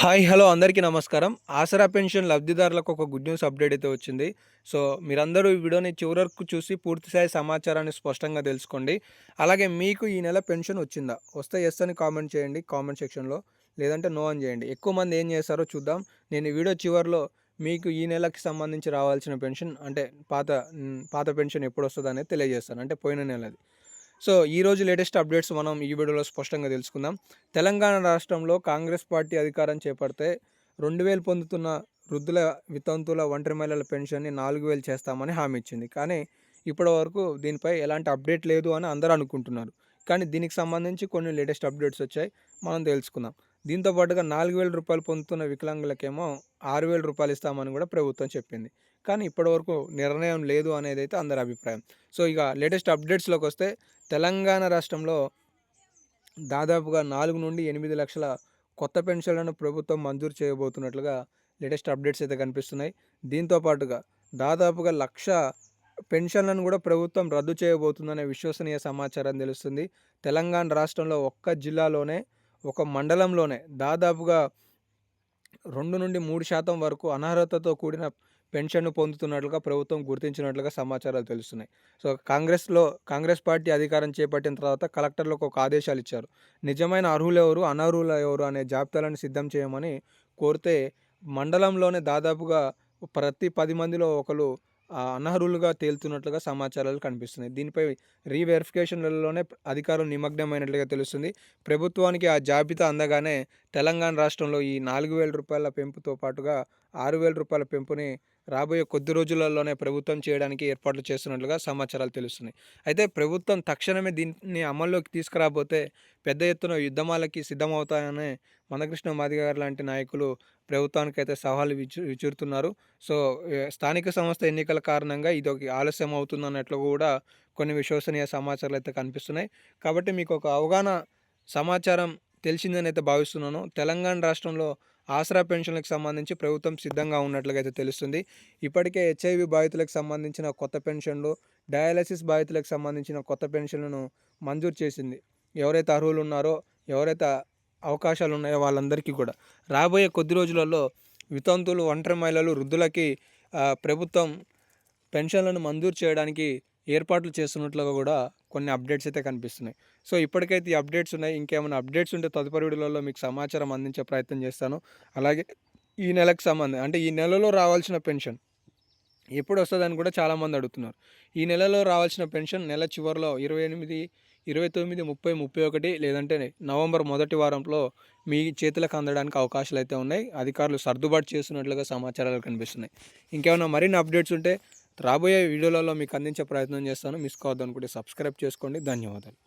Hi hello అందరికీ నమస్కారం. ఆసరా pension లబ్ధిదారులకు ఒక గుడ్ న్యూస్ అప్డేట్ అయితే వచ్చింది. సో మీరందరూ ఈ వీడియోని చివరకు చూసి పూర్తిస్థాయి సమాచారాన్ని స్పష్టంగా తెలుసుకోండి. అలాగే మీకు ఈ నెల పెన్షన్ వచ్చిందా? వస్తే ఎస్ అని కామెంట్ చేయండి కామెంట్ సెక్షన్లో. లేదంటే నో అని చేయండి. ఎక్కువ మంది ఏం చేస్తారో చూద్దాం. నేను ఈ వీడియో చివరిలో మీకు ఈ నెలకి సంబంధించి రావాల్సిన పెన్షన్ అంటే పాత పాత పెన్షన్ ఎప్పుడు వస్తుంది అనేది తెలియజేస్తాను. అంటే పోయిన నెలది. సో ఈరోజు లేటెస్ట్ అప్డేట్స్ మనం ఈ వీడియోలో స్పష్టంగా తెలుసుకుందాం. తెలంగాణ రాష్ట్రంలో కాంగ్రెస్ పార్టీ అధికారం చేపడితే రెండు వేలు పొందుతున్న వృద్ధుల వితంతుల ఒంటరి మహిళల పెన్షన్ని నాలుగు వేలు చేస్తామని హామీ ఇచ్చింది. కానీ ఇప్పటి వరకు దీనిపై ఎలాంటి అప్డేట్ లేదు అని అందరూ అనుకుంటున్నారు. కానీ దీనికి సంబంధించి కొన్ని లేటెస్ట్ అప్డేట్స్ వచ్చాయి. మనం తెలుసుకుందాం. దీంతో పాటుగా నాలుగు వేల రూపాయలు పొందుతున్న వికలాంగులకేమో ఆరు వేల రూపాయలు ఇస్తామని కూడా ప్రభుత్వం చెప్పింది. కానీ ఇప్పటివరకు నిర్ణయం లేదు అనేది అయితే అందరి అభిప్రాయం. సో ఇక లేటెస్ట్ అప్డేట్స్లోకి వస్తే తెలంగాణ రాష్ట్రంలో దాదాపుగా నాలుగు నుండి ఎనిమిది లక్షల కొత్త పెన్షన్లను ప్రభుత్వం మంజూరు చేయబోతున్నట్లుగా లేటెస్ట్ అప్డేట్స్ అయితే కనిపిస్తున్నాయి. దీంతో పాటుగా దాదాపుగా లక్ష పెన్షన్లను కూడా ప్రభుత్వం రద్దు చేయబోతుందనే విశ్వసనీయ సమాచారం తెలుస్తుంది. తెలంగాణ రాష్ట్రంలో ఒక్క జిల్లాలోనే ఒక మండలంలోనే దాదాపుగా రెండు నుండి మూడు శాతం వరకు అనర్హతతో కూడిన పెన్షన్ను పొందుతున్నట్లుగా ప్రభుత్వం గుర్తించినట్లుగా సమాచారాలు తెలుస్తున్నాయి. సో కాంగ్రెస్లో కాంగ్రెస్ పార్టీ అధికారం చేపట్టిన తర్వాత కలెక్టర్లకు ఒక ఆదేశాలు ఇచ్చారు. నిజమైన అర్హులు ఎవరు అనర్హులు ఎవరు అనే జాబితాలను సిద్ధం చేయమని కోరితే మండలంలోనే దాదాపుగా ప్రతి పది మందిలో ఒకరు అనర్హులుగా తేలుతున్నట్లుగా సమాచారాలు కనిపిస్తున్నాయి. దీనిపై రీవెరిఫికేషన్లలోనే అధికారులు నిమగ్నమైనట్లుగా తెలుస్తుంది. ప్రభుత్వానికి ఆ జాబితా అందగానే తెలంగాణ రాష్ట్రంలో ఈ నాలుగు వేల రూపాయల పెంపుతో పాటుగా ఆరు వేల రూపాయల పెంపుని రాబోయే కొద్ది రోజులలోనే ప్రభుత్వం చేయడానికి ఏర్పాట్లు చేస్తున్నట్లుగా సమాచారాలు తెలుస్తున్నాయి. అయితే ప్రభుత్వం తక్షణమే దీన్ని అమల్లోకి తీసుకురాబోతే పెద్ద ఎత్తున యుద్ధమాలకి సిద్ధమవుతాయని మందకృష్ణ మాదిగ గారు లాంటి నాయకులు ప్రభుత్వానికి అయితే సవాలు విచు విచురుతున్నారు. సో స్థానిక సంస్థ ఎన్నికల కారణంగా ఇది ఒక ఆలస్యం అవుతుందన్నట్లు కూడా కొన్ని విశ్వసనీయ సమాచారాలు అయితే కనిపిస్తున్నాయి. కాబట్టి మీకు ఒక అవగాహన సమాచారం తెలిసిందని అయితే భావిస్తున్నాను. తెలంగాణ రాష్ట్రంలో ఆసరా పెన్షన్లకు సంబంధించి ప్రభుత్వం సిద్ధంగా ఉన్నట్లుగా అయితే తెలుస్తుంది. ఇప్పటికే హెచ్ఐవి బాధితులకు సంబంధించిన కొత్త పెన్షన్లు డయాలసిస్ బాధితులకు సంబంధించిన కొత్త పెన్షన్లను మంజూరు చేసింది. ఎవరైతే అర్హులు ఉన్నారో ఎవరైతే అవకాశాలు ఉన్నాయో వాళ్ళందరికీ కూడా. రాబోయే కొద్ది రోజులలో వితంతులు ఒంటరి మహిళలు వృద్ధులకి ప్రభుత్వం పెన్షన్లను మంజూరు చేయడానికి ఏర్పాట్లు చేస్తున్నట్లుగా కూడా కొన్ని అప్డేట్స్ అయితే కనిపిస్తున్నాయి. సో ఇప్పటికైతే ఈ అప్డేట్స్ ఉన్నాయి. ఇంకేమైనా అప్డేట్స్ ఉంటే తదుపరి వీడియోలలో మీకు సమాచారం అందించే ప్రయత్నం చేస్తాను. అలాగే ఈ నెలకు సంబంధం అంటే ఈ నెలలో రావాల్సిన పెన్షన్ ఎప్పుడు వస్తుందని కూడా చాలామంది అడుగుతున్నారు. ఈ నెలలో రావాల్సిన పెన్షన్ నెల చివరిలో ఇరవై ఎనిమిది ఇరవై తొమ్మిది ముప్పై ముప్పై ఒకటి లేదంటే నవంబర్ మొదటి వారంలో మీ చేతులకు అందడానికి అవకాశాలు అయితే ఉన్నాయి. అధికారులు సర్దుబాటు చేస్తున్నట్లుగా సమాచారాలు కనిపిస్తున్నాయి. ఇంకేమైనా మరిన్ని అప్డేట్స్ ఉంటే రాబోయే వీడియోలలో మీకు అందించే ప్రయత్నం చేస్తాను. మిస్ కావద్దు అనుకుంటే సబ్స్క్రైబ్ చేసుకోండి. ధన్యవాదాలు.